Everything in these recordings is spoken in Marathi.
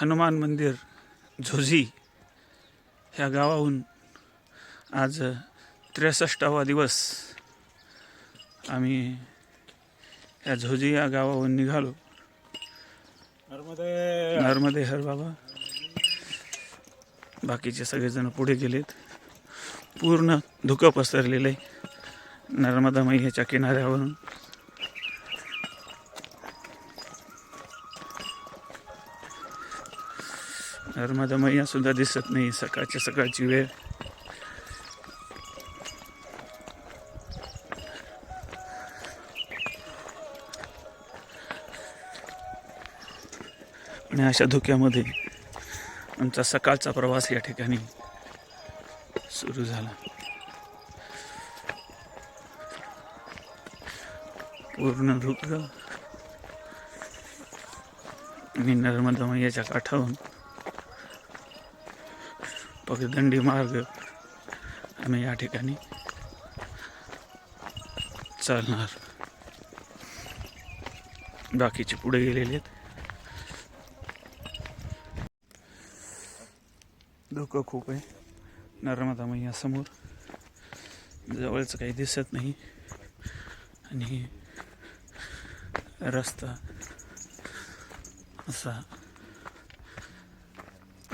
हनुमान मंदिर झोझी ह्या गावाहून आज त्रेसष्टावा दिवस. आम्ही ह्या झोझी या गावाहून निघालो. नर्मदे. नर्मदे हर बाबा. बाकीचे सगळेजण पुढे गेलेत. पूर्ण धुकं पसरलेलं आहे. नर्मदा मैयाच्या किनाऱ्यावरून. नर्मदा मैया सुद्धा दिसत नाही सकाळच्या सकाळची वेळ. आणि अशा धुक्यामध्ये आमचा सकाळचा प्रवास या ठिकाणी सुरू झाला. पूर्ण धुकं आणि नर्मदा मैयाच्या काठावरून पगदंडी मार्ग आम्ही या ठिकाणी चालणार. बाकीचे पुढे गेलेले आहेत. धोकं खूप आहे. नर्मदा मैया समोर. जवळचं काही दिसत नाही. आणि रस्ता असा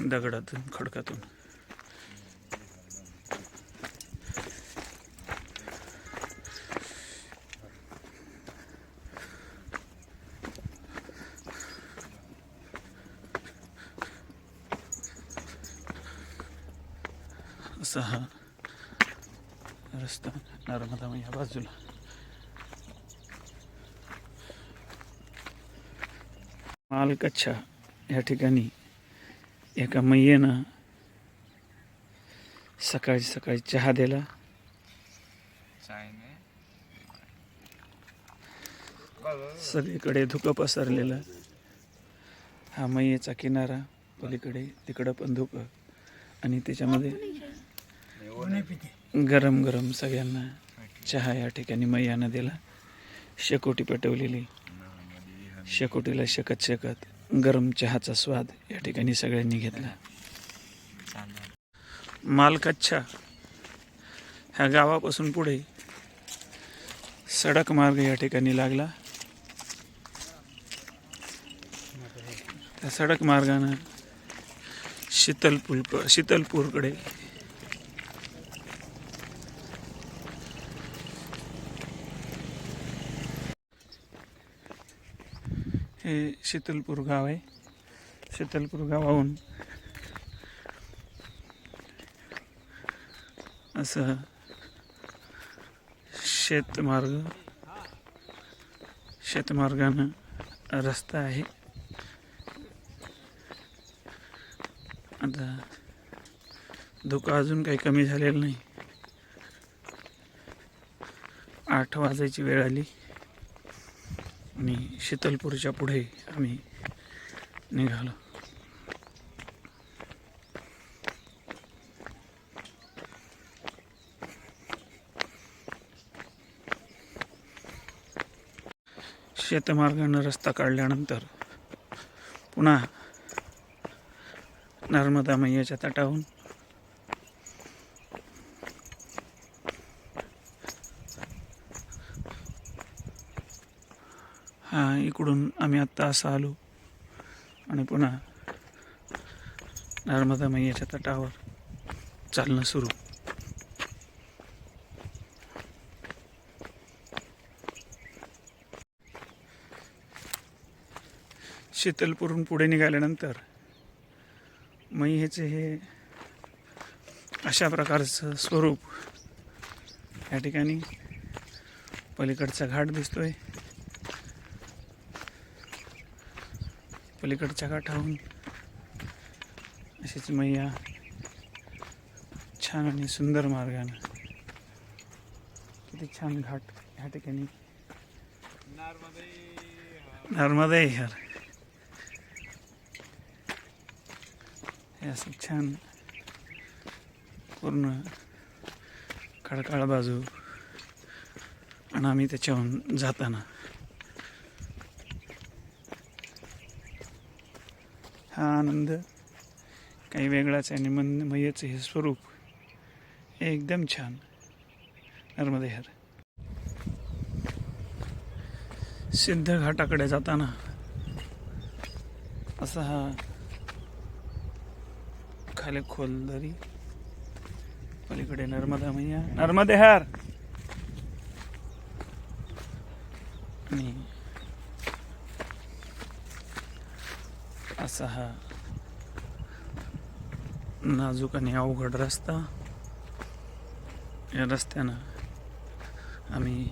दगडातून खडकातून असा हा नर्मदा मैया बाजूला. मालकच्छा या ठिकाणी. एका मैयेनं सकाळी सकाळी चहा दिला. सगळीकडे धुकं पसरलेलं. हा मैयेचा किनारा पलीकडे तिकडं पण धुकं. आणि त्याच्यामध्ये गरम गरम सगळ्यांना चहा या ठिकाणी मैयानं दिला. शेकोटी पेटवलेली. शेकोटीला शेकत शेकत गरम चहाचा स्वाद या ठिकाणी सगळ्यांनी घेतला. मालकच्छा. ह्या गावापासून पुढे सडक मार्ग या ठिकाणी लागला. त्या सडक मार्गानं शीतलपूर शीतलपूरकडे हे शीतलपूर गाव आहे. शीतलपूर गावाहून असं शेतमार्ग शेतमार्गानं रस्ता आहे. आता धोका अजून काही कमी झालेला नाही. आठ वाजायची वेळ आली. आणि शीतलपूरच्या पुढे आम्ही निघालो. शेतमार्गानं रस्ता काढल्यानंतर पुन्हा नर्मदा मैयाच्या तटाहून इकडून आम्ही आत्ता असं आलो. आणि पुन्हा नर्मदा मैयाच्या तटावर चालणं सुरू. शीतलपूरून पुढे निघाल्यानंतर मैहेचे हे अशा प्रकारचं स्वरूप या ठिकाणी पलीकडचा घाट दिसतोय. पलीकडच्या काठाहून अशीच मैया. छान आणि सुंदर मार्गानं. किती छान घाट ह्या ठिकाणी. नर्मदे हर. हे असं छान पूर्ण खडकाळ बाजू. आणि आम्ही त्याच्याहून जाताना हा आनंद. काही वेगळाच आहे आणि मन हे स्वरूप एकदम छान. नर्मदेहर सिद्ध घाटाकडे जाताना असा हा खाली खोल दरी. पलीकडे नर्मदा मैया. नर्मदेहार हर आणि असा हा नाजूक आणि अवघड रस्ता. या रस्त्यानं आम्ही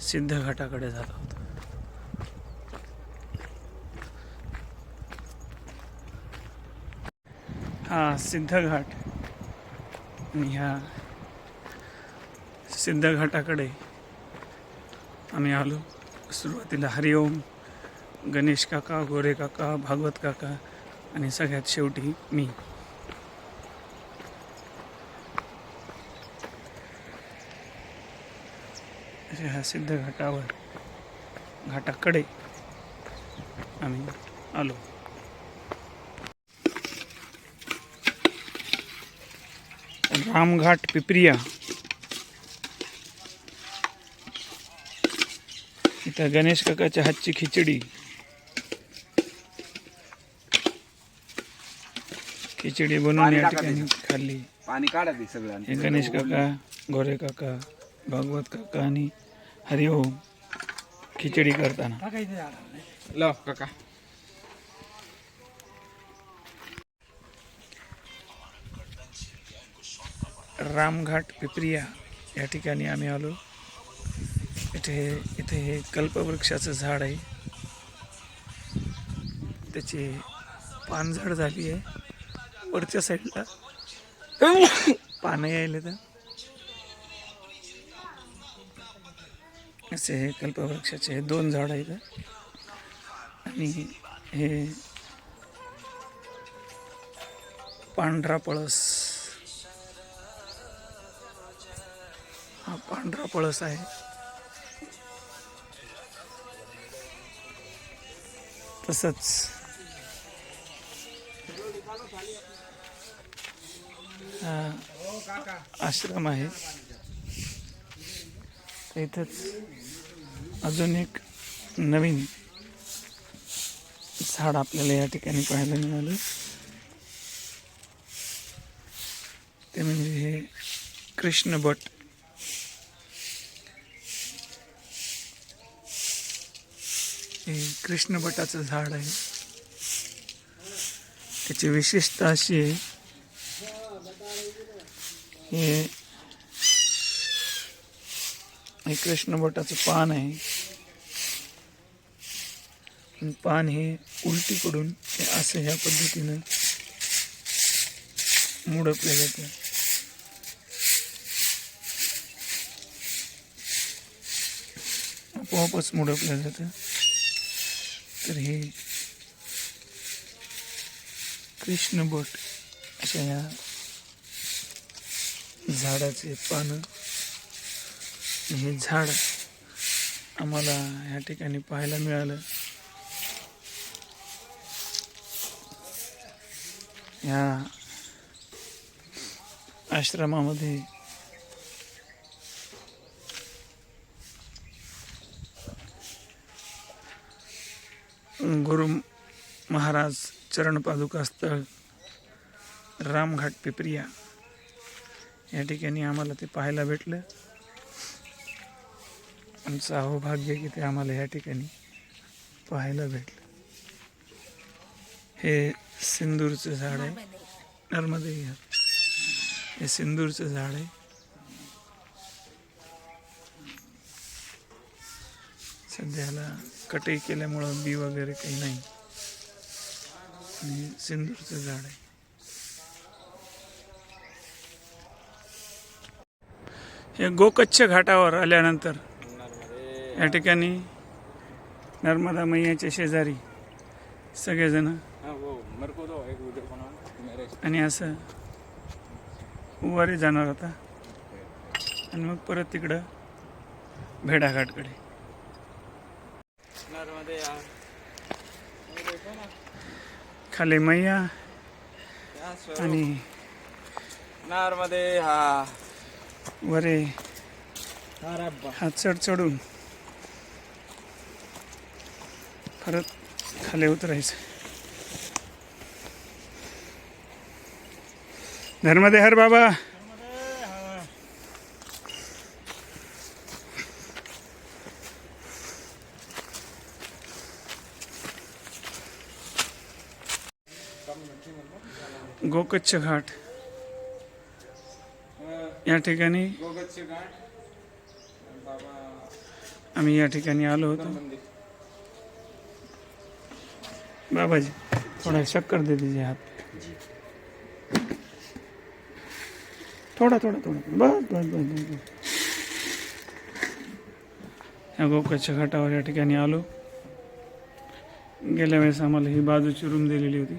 सिद्ध घाटाकडे जात आहोत. हा सिद्ध घाट आणि ह्या सिद्ध घाटाकडे आम्ही आलो. सुरुवातीला हरिओम. गणेश काका गोरे काका भागवत काका आणि सगळ्यात शेवटी मी. अशा ह्या सिद्ध घाटावर घाटाकडे आम्ही आलो. रामघाट पिपरिया. इथं गणेश काकाच्या हातची खिचडी. खिचडी बनवून या ठिकाणी खाल्ली. पाणी काढा ते सगळं हे गणेश काका गोरे काका भागवत काका आणि हरिओम खिचडी करताना. लाव काका. रामघाट पिपरिया या ठिकाणी आम्ही आलो. इथे इथे हे कल्पवृक्षाचं झाड आहे. त्याची पानझड झाली आहे. वरच्या साईडला. पानं यायले तर. असे हे कल्पवृक्षाचे हे दोन झाड आहेत. आणि हे पांढरा पळस. हा पांढरा पळस आहे. तसंच आश्रम आहे. इथंच अजून एक नवीन झाड आपल्याला या ठिकाणी पाहायला मिळालं. ते म्हणजे हे कृष्ण भट. हे कृष्ण भटाचं झाड आहे. त्याची विशेषता अशी आहे. हे हे कृष्ण भटाचं पान आहे. पान हे उलटीकडून हे असं ह्या पद्धतीनं मुडपलं जातं. आपोआपच मुडपलं जातं. तर हे कृष्ण अशा ह्या झाडाचे पानं. हे झाड आम्हाला ह्या ठिकाणी पाहायला मिळालं. या आश्रमामध्ये गुरु महाराज चरणपादुका स्थळ रामघाट पिपरिया. या ठिकाणी आम्हाला ते पाहायला भेटलं. आमचं अहोभाग्य की ते आम्हाला या ठिकाणी पाहायला भेटलं. हे सिंदूरचं झाड आहे. नर्मदे हे सिंदूरचं झाड आहे. सध्याला कटई केल्यामुळं बी वगैरे काही नाही. आणि सिंदूरचं झाड आहे. हे गोकच्छ घाटावर आल्यानंतर या ठिकाणी नर्मदा मैयाच्या शेजारी सगळेजण आणि असं उवारी जाणार होता. आणि मग परत तिकडं भेडाघाटकडे. खाली मैया आणि नारमध्ये हा वरे हा चढ चढून परत खाली उतरायचं. धर्मदे हर बाबा. गोकच्छ घाट. या ठिकाणी आम्ही या ठिकाणी आलो होतो. बाबाजी थोड़ा शक्कर दे दीजिए हात. थोडा थोडा थोडा. बस बस बस बस या गोकच्छ घाटावर या ठिकाणी आलो. गेल्या वेळेस आम्हाला ही बाजूची रूम दिलेली होती.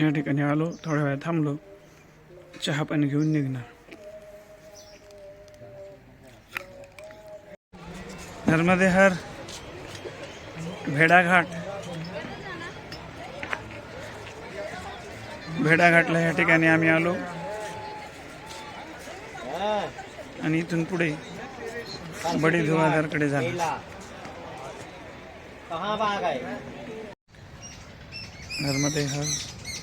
या ठिकाणी आलो थोड्या वेळ थांबलो. चहा पाणी घेऊन निघणार. नर्मदेहर भेडाघाट. भेडाघाटला या ठिकाणी आम्ही आलो. आणि इथून पुढे बडी धुवाधारकडे झाला नर्मदेहर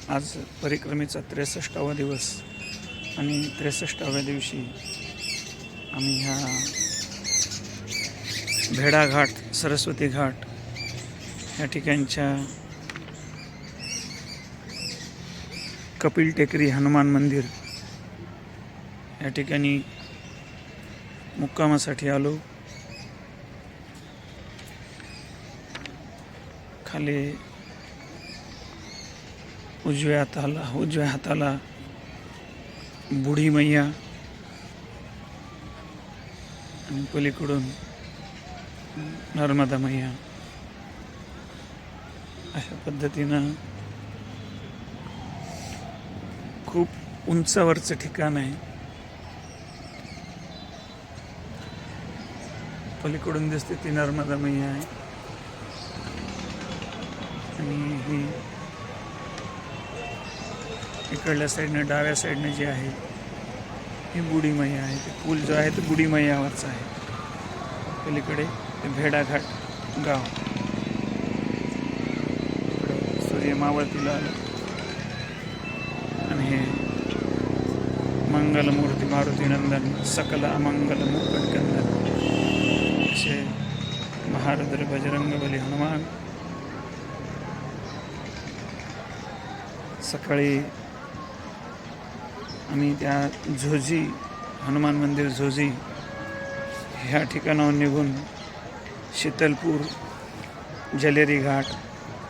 आज परिक्रमेचा त्रेसष्टावा दिवस आणि त्रेसष्टाव्या दिवशी आम्ही ह्या भेडाघाट सरस्वती घाट या ठिकाणच्या कपिल टेकरी हनुमान मंदिर या ठिकाणी मुक्कामासाठी आलो. खाली उजव्या हाताला उजव्या हाताला बुढी मैया. आणि पलीकडून नर्मदा मैया. अशा पद्धतीनं खूप उंचावरचं ठिकाण आहे. पलीकडून दिसते ती नर्मदा मैया आहे. आणि ही इकडल्या साईडनं डाव्या साईडनं जी आहे ही बुडीमय्या आहे. ते पूल जो आहे तो बुडीमय्यावरचा आहे. पलीकडे ते भेडाघाट गाव. सूर्य मावळतीला आलं. आणि हे मंगलमूर्ती मारुती नंदन सकल अमंगल मुकटकंदन असे महारुद्र बजरंगबली हनुमान. सकाळी आम्ही त्या झोजी हनुमान मंदिर झोजी ह्या ठिकाणाहून निघून शीतलपूर जलेरी घाट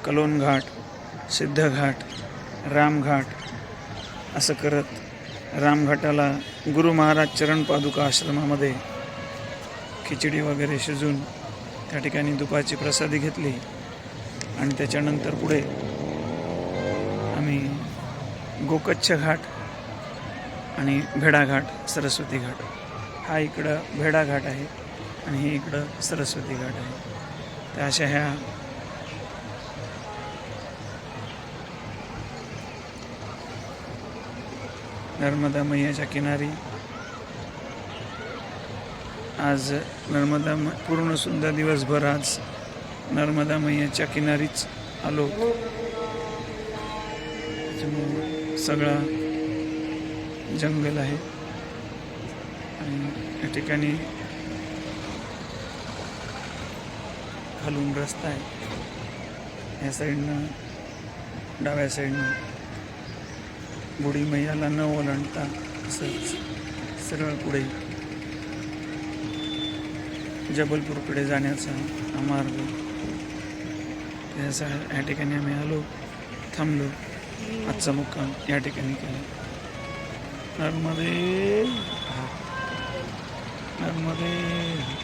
कलोन घाट सिद्धघाट रामघाट असं करत रामघाटाला गुरु महाराज चरण पादुका आश्रमामध्ये खिचडी वगैरे शिजून त्या ठिकाणी दुपारची प्रसादी घेतली. आणि त्याच्यानंतर पुढे आम्ही गोकच्छ घाट आणि भेडाघाट सरस्वती घाट. हा इकडं भेडाघाट आहे आणि हे इकडं सरस्वती घाट आहे. त्या अशा ह्या नर्मदा मैयाच्या किनारी आज नर्मदा म पूर्ण सुंदर दिवसभर आज नर्मदा मैयाच्या किनारीच आलो. सगळा जंगल आहे. आणि या ठिकाणी खालून रस्ता आहे. या साईडनं डाव्या साईडनं बुडी मैयाला न ओलांडता असंच सरळ पुढे जबलपूरकडे जाण्याचा हा मार्ग. त्याचा या ठिकाणी आम्ही आलो थांबलो. आजचा मुक्काम या ठिकाणी केला. नर्मदे. नर्मदे.